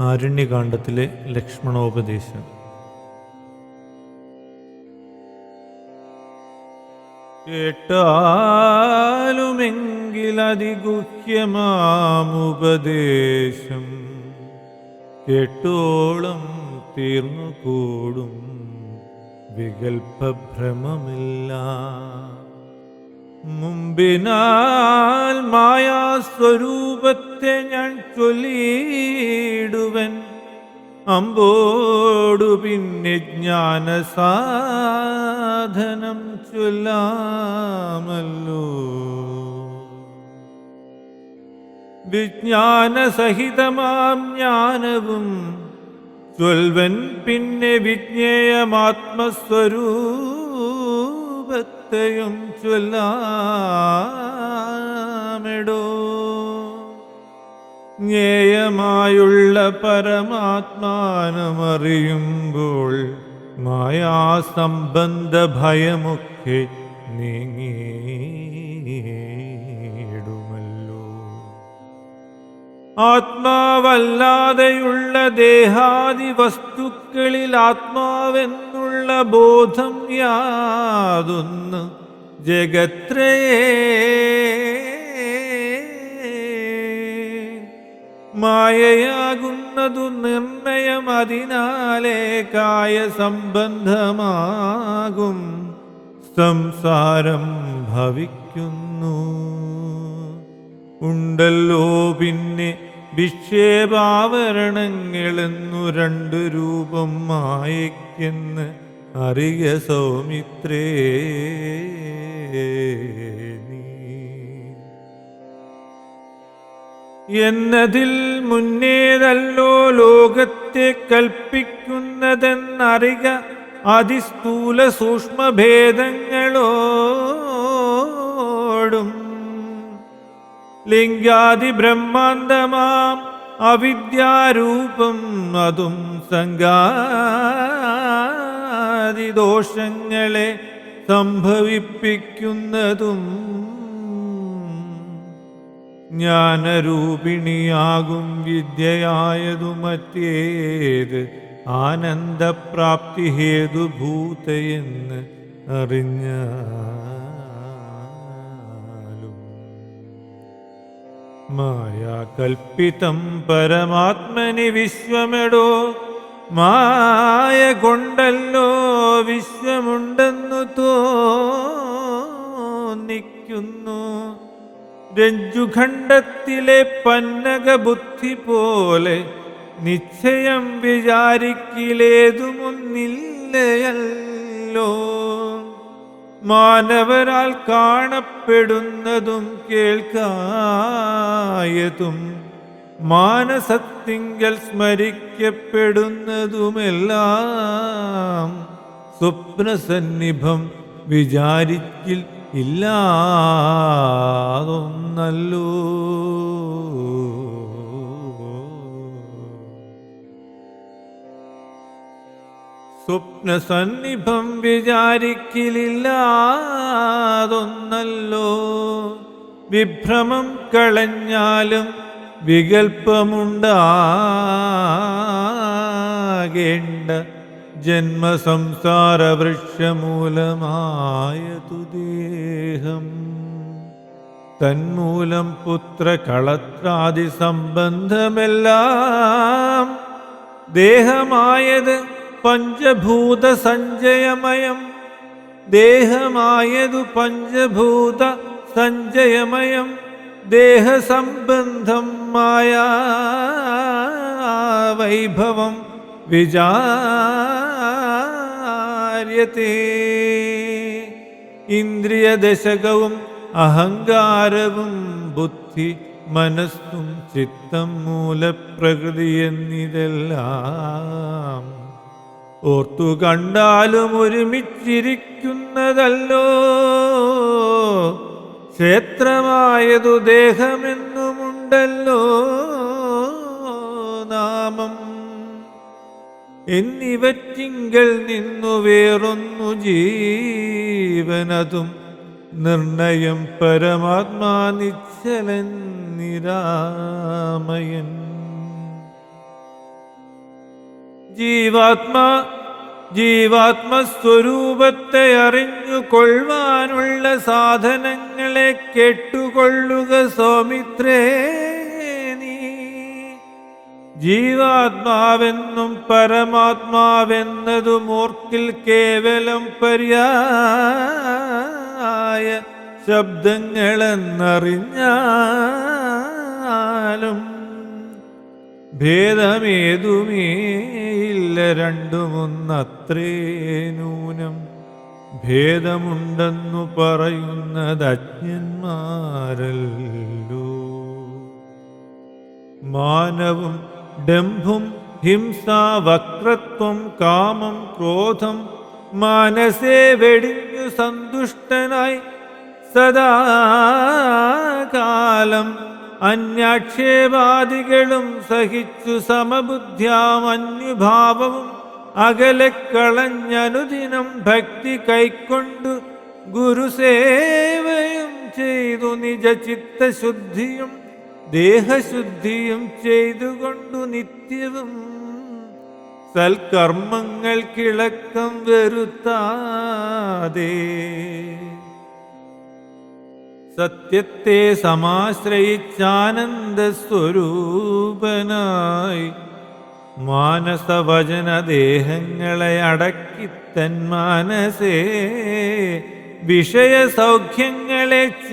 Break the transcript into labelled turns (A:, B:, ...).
A: ആരണ്യകാണ്ഡത്തിലെ ലക്ഷ്മണോപദേശം. കേട്ടാലുമെങ്കിലതിഗുഹ്യമാമുപദേശം. കേട്ടോളം തീർന്നു കൂടും വികൽഭ്രമമില്ല മുമ്പിനാൽ മായാസ്വരൂപത്തെ ഞാൻ ചൊല്ലിയിടുവൻ. അമ്പോടു പിന്നെ ജ്ഞാനസാധനം ചൊല്ലാമല്ലോ. വിജ്ഞാനസഹിതമാം ജ്ഞാനവും ചൊൽവൻ പിന്നെ വിജ്ഞേയമാത്മസ്വരൂപത്തെയും ചൊല്ലാമിടൂ. ജ്ഞേയമായുള്ള പരമാത്മാനമറിയുമ്പോൾ മായാസംബന്ധ ഭയമൊക്കെ നീങ്ങിയിടുമല്ലോ. ആത്മാവല്ലാതെയുള്ള ദേഹാദി വസ്തുക്കളിൽ ആത്മാവെന്നുള്ള ബോധം യാതൊന്ന് ജഗത്രേ. മായയാകുന്നതു നിർണയം അതിനാലേ കായ സംബന്ധമാകും സംസാരം ഭവിക്കുന്നു. ഉണ്ടല്ലോ പിന്നെ വിക്ഷേപാവരണങ്ങളെന്നു രണ്ടു രൂപം മായയ്ക്കെന്ന് അറിയ സൗമിത്രേ എന്നതിൽ മുന്നേതല്ലോ ലോകത്തെ കൽപ്പിക്കുന്നതെന്നറിക അതിസ്ഥൂല സൂക്ഷ്മഭേദങ്ങളോടും. ലിംഗാദി ബ്രഹ്മാന്തമാം അവിദ്യാരൂപം അതും സംഘാതി ദോഷങ്ങളെ സംഭവിപ്പിക്കുന്നതും ജ്ഞാനരൂപിണിയാകും വിദ്യയായതു മറ്റേത് ആനന്ദപ്രാപ്തി ഹേതുഭൂതയെന്ന് അറിഞ്ഞ മായാകൽപ്പിതം പരമാത്മനി വിശ്വമെടോ മായ കൊണ്ടല്ലോ വിശ്വമുണ്ടെന്നു തോന്നിക്കുന്നു. രജ്ജുഖണ്ഡത്തിലെ പന്നക ബുദ്ധി പോലെ നിശ്ചയം വിചാരിക്കിലേതുമൊന്നില്ലയല്ലോ. മാനവരാൽ കാണപ്പെടുന്നതും കേൾക്കായതും മാനസത്തിങ്കൽ സ്മരിക്കപ്പെടുന്നതുമെല്ലാം സ്വപ്നസന്നിഭം വിചാരിക്കിൽ ഇല്ലാതൊന്നല്ലോ. സ്വപ്നസന്നിഭം വിചാരിക്കലില്ലാതൊന്നല്ലോ. വിഭ്രമം കളഞ്ഞാലും വികൽപ്പമുണ്ടാകേണ്ട ജന്മസംസാര വൃക്ഷമൂലമായ ദേഹം തന്മൂലം പുത്രകളത്രാദി സംബന്ധമെല്ലാം ദേഹമായത് പഞ്ചഭൂത സഞ്ചയമയം ദേഹമായതു പഞ്ചഭൂത സഞ്ചയമയം ദേഹസംബന്ധം മായ വൈഭവം വിചാര്യത്തെ. ഇന്ദ്രിയദശകവും അഹങ്കാരവും ബുദ്ധി മനസ്സും ചിത്തം മൂലപ്രകൃതി എന്നിതെല്ലാം ഓർത്തു കണ്ടാലും ഒരുമിച്ചിരിക്കുന്നതല്ലോ. ക്ഷേത്രമായതു ദേഹമെന്നുമുണ്ടല്ലോ നാമം. എന്നിവറ്റിങ്കൽ നിന്നു വേറൊന്നു ജീവനതും നിർണയം പരമാത്മാ നിശ്ചലൻ നിരാമയൻ. ജീവാത്മാ ജീവാത്മസ്വരൂപത്തെ അറിഞ്ഞുകൊള്ളുവാനുള്ള സാധനങ്ങളെ കെട്ടുകൊള്ളുക സൗമിത്രേ നീ. ജീവാത്മാവെന്നും പരമാത്മാവെന്നതും ഓർക്കിൽ കേവലം പര്യായ ശബ്ദങ്ങളെന്നറിഞ്ഞാലും ഭേദമേതുമേയില്ല രണ്ടുമൊന്നത്രേ നൂനം ഭേദമുണ്ടെന്നു പറയുന്നത് അജ്ഞന്മാരല്ലോ മാനവും ഡംഭും ഹിംസ വക്രത്വം കാമം ക്രോധം മനസ്സേ വെടിഞ്ഞു സന്തുഷ്ടനായി സദാകാലം അന്യാക്ഷേപാദികളും സഹിച്ചു സമബുദ്ധ്യാം അന്യുഭാവവും അകലക്കളഞ്ഞനുദിനം ഭക്തി കൈക്കൊണ്ടു ഗുരുസേവയും ചെയ്തു നിജചിത്തശുദ്ധിയും ദേഹശുദ്ധിയും ചെയ്തുകൊണ്ടു നിത്യവും സൽക്കർമ്മങ്ങൾ കിളക്കം വരുത്താതെ. സത്യത്തെ സമാശ്രയിച്ചാനന്ദസ്വരൂപനായി മാനസവചനദേഹങ്ങളെ മാനസവചന ദേഹങ്ങളെ അടക്കി തന്മാനസേ വിഷയസൗഖ്യങ്ങളെ